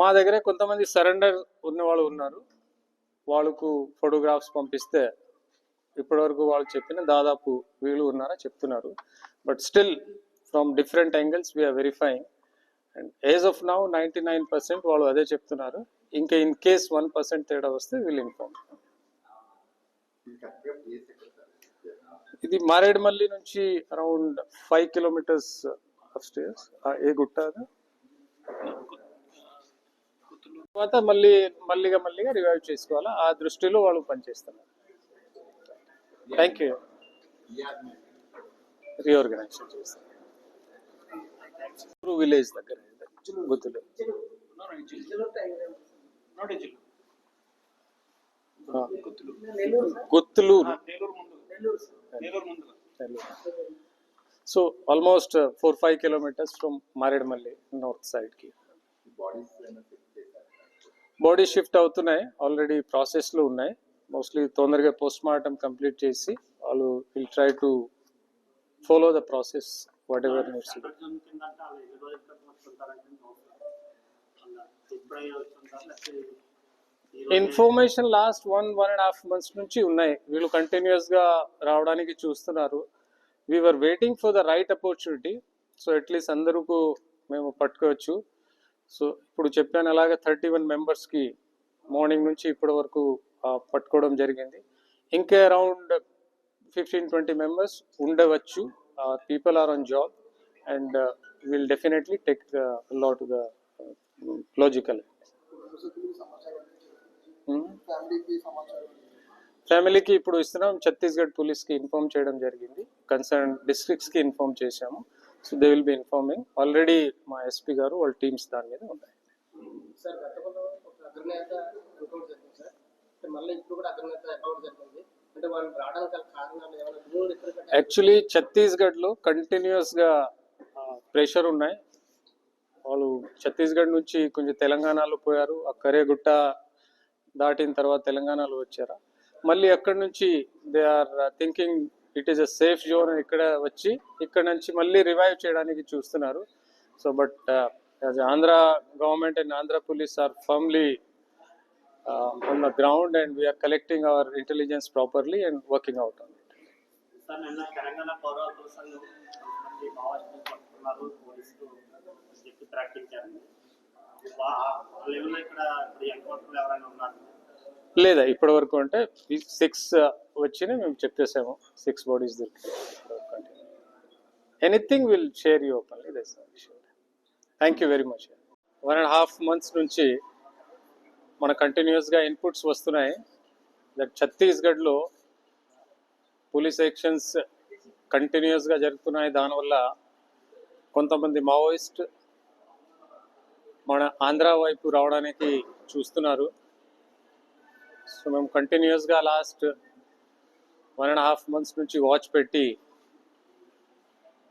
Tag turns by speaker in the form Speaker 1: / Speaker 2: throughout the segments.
Speaker 1: మా దగ్గర కొంతమంది సరెండర్ ఉన్న వాళ్ళు ఉన్నారు. వాళ్ళకు ఫోటోగ్రాఫ్స్ పంపిస్తే ఇప్పటివరకు వాళ్ళు చెప్పిన దాదాపు వీళ్ళు ఉన్నారా చెప్తున్నారు. But still from different angles we're verifying and as of now ninety nine percent వాళ్ళు అదే చెప్తున్నారు. ఇంకా ఇన్ కేస్ వన్ పర్సెంట్ తేడా వస్తే వీళ్ళు ఇన్ఫార్మ్ ఇది మారేడుమల్లి నుంచి around five kilometres of stairs ఏ గుట్ట అది? తర్వాత మళ్ళీ మళ్ళీగా మళ్ళీగా రివైవ్ చేసుకోవాలా? ఆ దృష్టిలో వాళ్ళు పనిచేస్తున్నారు. థ్యాంక్ యూ రీఆర్గనైజేషన్ చేస్తారు. విలేజ్ దగ్గర గుర్తులు ఆ, Guttuluru so almost four five kilometres from Maredumilli north సైడ్కి బాడీ షిఫ్ట్ అవుతున్నాయి. ఆల్రెడీ ప్రాసెస్లో ఉన్నాయి. మోస్ట్లీ తొందరగా పోస్ట్ మార్టం కంప్లీట్ చేసి వాళ్ళు will try to follow the process whatever needs information last one one and half months నుంచి ఉన్నాయి. వీళ్ళు కంటిన్యూస్గా రావడానికి చూస్తున్నారు. We're waiting for the right opportunity so at least అందరకు మేము పట్టుకోవచ్చు. సో ఇప్పుడు చెప్పాను అలాగే థర్టీ వన్ మెంబర్స్కి మార్నింగ్ నుంచి ఇప్పటి వరకు పట్టుకోవడం జరిగింది. ఇంకా అరౌండ్ ఫిఫ్టీన్ ట్వంటీ మెంబర్స్ ఉండవచ్చు. People are on job and will definitely take lot the logical
Speaker 2: ఫ్యామిలీకి
Speaker 1: ఇప్పుడు ఇస్తున్నాం. ఛత్తీస్గఢ్ పోలీస్కి ఇన్ఫార్మ్ చేయడం జరిగింది. కన్సర్న్ డిస్ట్రిక్ట్స్కి ఇన్ఫార్మ్ చేశాము. So they will be informing. Already మా ఎస్పీ గారు వాళ్ళ టీమ్స్ దాని మీద ఉన్నాయి యాక్చువల్లీ ఛత్తీస్గఢ్లో కంటిన్యూస్గా ప్రెషర్ ఉన్నాయి. వాళ్ళు ఛత్తీస్గఢ్ నుంచి కొంచెం తెలంగాణలో పోయారు. ఆ కరేగుట్ట దాటిన తర్వాత తెలంగాణలో వచ్చారు? మళ్ళీ అక్కడి నుంచి they are thinking it is a safe zone ఇక్కడ వచ్చి ఇక్కడ నుంచి మళ్ళీ రివైవ్ చేయడానికి చూస్తున్నారు. So but Andhra government and Andhra police are firmly on the ground and we're collecting our intelligence properly and working out on it
Speaker 3: ఇక్కడ ఎన్కౌంటర్లు ఎవరైనా ఉన్నారు?
Speaker 1: లేదా ఇప్పటి వరకు అంటే సిక్స్ వచ్చినా మేము చెప్పేసాము. సిక్స్ బాడీస్ దొరికాయి anything will share you openly thank you very much one and half months నుంచి మన కంటిన్యూస్గా ఇన్పుట్స్ వస్తున్నాయి. దట్ ఛత్తీస్గఢ్లో పోలీస్ యాక్షన్స్ కంటిన్యూస్గా జరుగుతున్నాయి. దానివల్ల కొంతమంది మావోయిస్ట్ మన ఆంధ్ర వైపు రావడానికి చూస్తున్నారు. సో మేము కంటిన్యూస్గా last one and half months నుంచి వాచ్ పెట్టి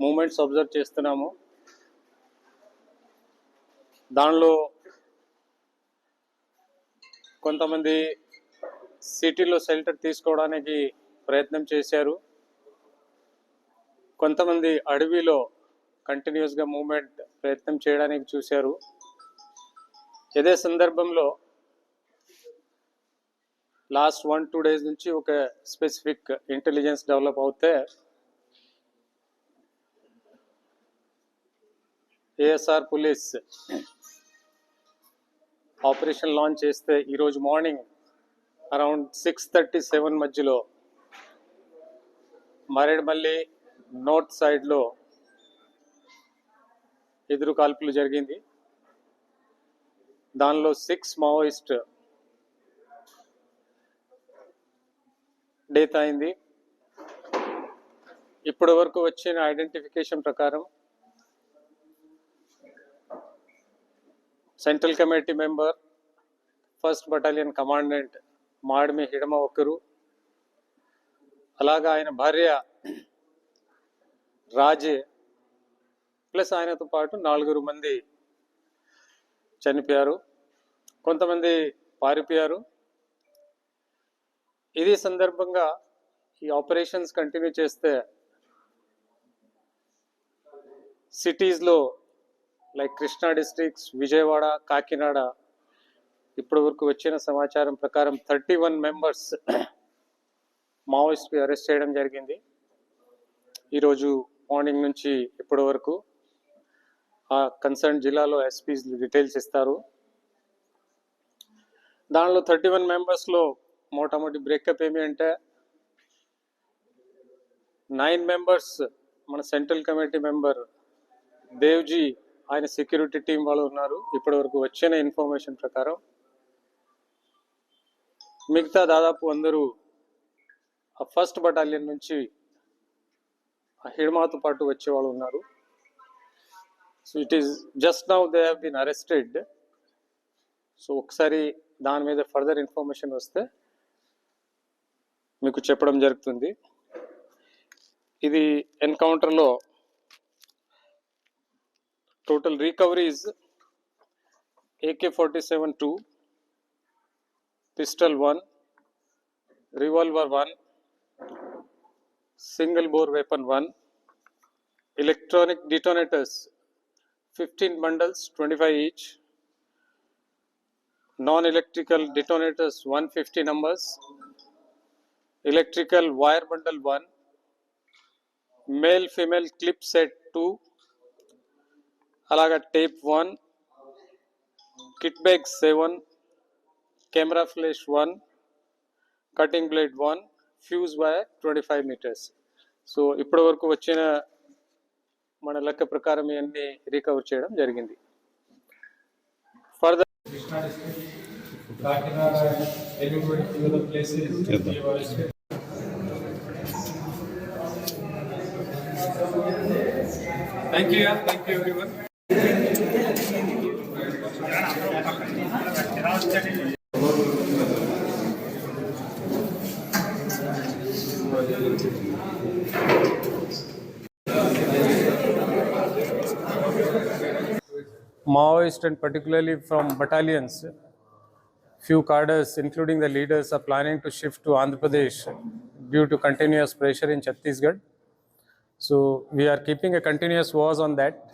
Speaker 1: మూమెంట్స్ అబ్జర్వ్ చేస్తున్నాము. దానిలో కొంతమంది సిటీలో షెల్టర్ తీసుకోవడానికి ప్రయత్నం చేశారు. కొంతమంది అడవిలో కంటిన్యూస్గా మూమెంట్ ప్రయత్నం చేయడానికి చూశారు. ఇదే సందర్భంలో లాస్ట్ వన్ టూ డేస్ నుంచి ఒక స్పెసిఫిక్ ఇంటెలిజెన్స్ డెవలప్ అవుతే ఏఎస్ఆర్ పోలీస్ ఆపరేషన్ లాంచ్ చేస్తే ఈరోజు morning around six thirty seven మధ్యలో మరేడుమల్లి నార్త్ సైడ్లో ఎదురు కాల్పులు జరిగింది. దానిలో సిక్స్ మావోయిస్ట్ డేట్ అయింది. ఇప్పటి వరకు వచ్చిన ఐడెంటిఫికేషన్ ప్రకారం central committee member first battalion commandant Madimi Hidma ఒకరు అలాగా ఆయన భార్య రాజే ప్లస్ ఆయనతో పాటు నాలుగురు మంది చనిపోయారు. కొంతమంది పారిపోయారు. ఇది సందర్భంగా ఈ ఆపరేషన్స్ కంటిన్యూ చేస్తే సిటీస్లో లైక్ కృష్ణా డిస్ట్రిక్ట్స్ విజయవాడ కాకినాడ ఇప్పటి వరకు వచ్చిన సమాచారం ప్రకారం థర్టీ వన్ మెంబర్స్ మావోయిస్ట్కి అరెస్ట్ చేయడం జరిగింది. ఈరోజు మార్నింగ్ నుంచి ఇప్పటి వరకు ఆ కన్సర్న్ జిల్లాలో ఎస్పీస్ డీటెయిల్స్ ఇస్తారు. దానిలో థర్టీ వన్ మెంబర్స్లో మోటామోటి బ్రేకప్ ఏమి అంటే నైన్ మెంబర్స్ మన సెంట్రల్ కమిటీ మెంబర్ దేవ్జీ ఆయన సెక్యూరిటీ టీం వాళ్ళు ఉన్నారు. ఇప్పటి వరకు వచ్చిన ఇన్ఫర్మేషన్ ప్రకారం మిగతా దాదాపు అందరూ ఆ ఫస్ట్ బటాలియన్ నుంచి ఆ హిడ్మాతో పాటు వచ్చే వాళ్ళు ఉన్నారు. So it is just now they have been arrested. So ఒకసారి దాని మీద ఫర్దర్ ఇన్ఫర్మేషన్ వస్తే మీకు చెప్పడం జరుగుతుంది. ఇది ఎన్కౌంటర్లో total recoveries AK forty seven two pistol one revolver one single bore weapon one electronic detonators fifteen bundles twenty five each non electrical detonators one fifty numbers electrical wire bundle 1 male female clip set 2 అలాగా tape 1 kit bag 7 camera flash 1 cutting blade 1 fuse wire 25 meters so ఇప్పటి వరకు వచ్చిన మన లెక్క ప్రకారం ఇవన్నీ recover చేయడం జరిగింది further
Speaker 4: Krishna district, Thank you, yeah, thank you everyone.
Speaker 1: Maoist and particularly from battalions, few cadres, including the leaders, are planning to shift to Andhra Pradesh due to continuous pressure in Chhattisgarh. So we are keeping a continuous watch on that.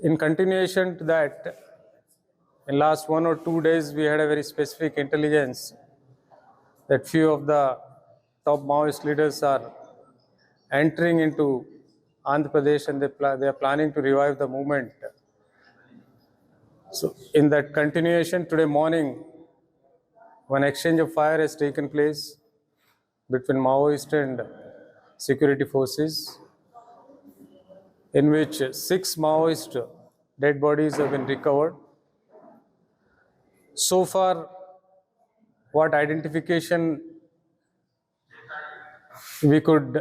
Speaker 1: In continuation to that, in last one or two days, we had a very specific intelligence that few of the top Maoist leaders are entering into Andhra Pradesh and they, they are planning to revive the movement. So, in that continuation, today morning, one exchange of fire has taken place between Maoist and security forces, in which six Maoist dead bodies have been recovered. So far, what identification we could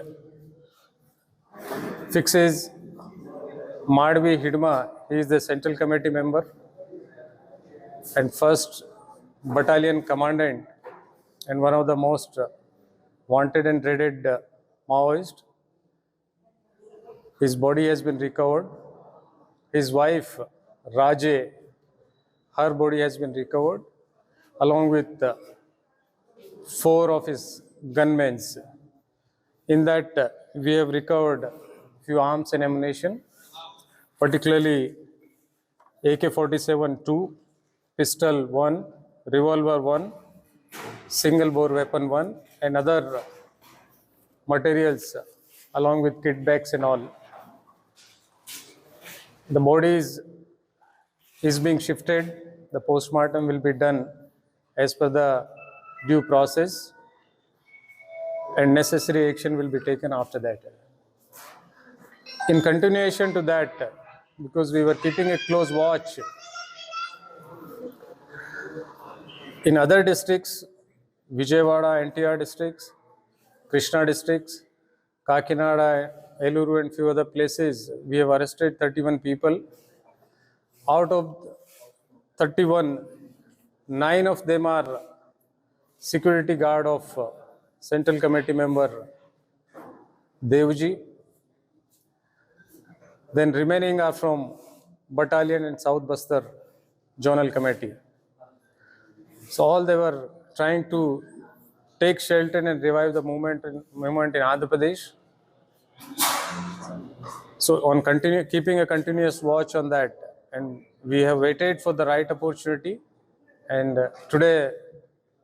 Speaker 1: fix is Madhvi Hidma, he is the central committee member and first battalion commandant and one of the most wanted and dreaded uh, Maoist. His body has been recovered. His wife, Raje, her body has been recovered along with uh, four of his gunmen. In that, uh, we have recovered few arms and ammunition, particularly AK-47 2, pistol 1, revolver 1, single bore weapon 1, and other materials along with kit bags and all. The body is, is being shifted. The postmortem will be done as per the due process and necessary action will be taken after that. In continuation to that, because we were keeping a close watch in other districts, Vijayawada, NTR districts, Krishna districts, Kakinada, Eluru, and few other places, we have arrested 31 people. Out of 31, nine of them are security guard of uh, Central Committee member Devji. Then remaining are from Battalion and South Bastar Zonal Committee. So all they were trying to take shelter and revive the movement in, movement in Andhra Pradesh. So on continue, keeping a continuous watch on that, and we have waited for the right opportunity, and uh, today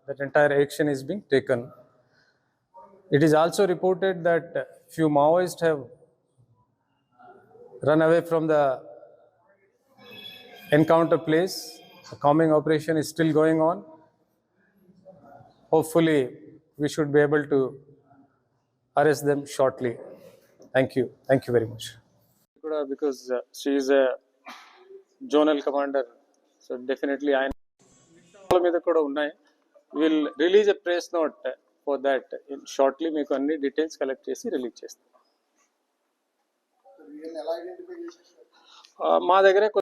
Speaker 1: that entire action is being taken. It is also reported that few Maoists have run away from the encounter place. The calming operation is still going on. Hopefully, we should be able to arrest them shortly. Thank you. Thank you very much. కూడా because she is a zonal commander so definitely ఆయన మీద కూడా ఉన్నాయి will release a press note for that shortly మీకు అన్ని details collect చేసి release చేస్తాం ఆ, మా దగ్గర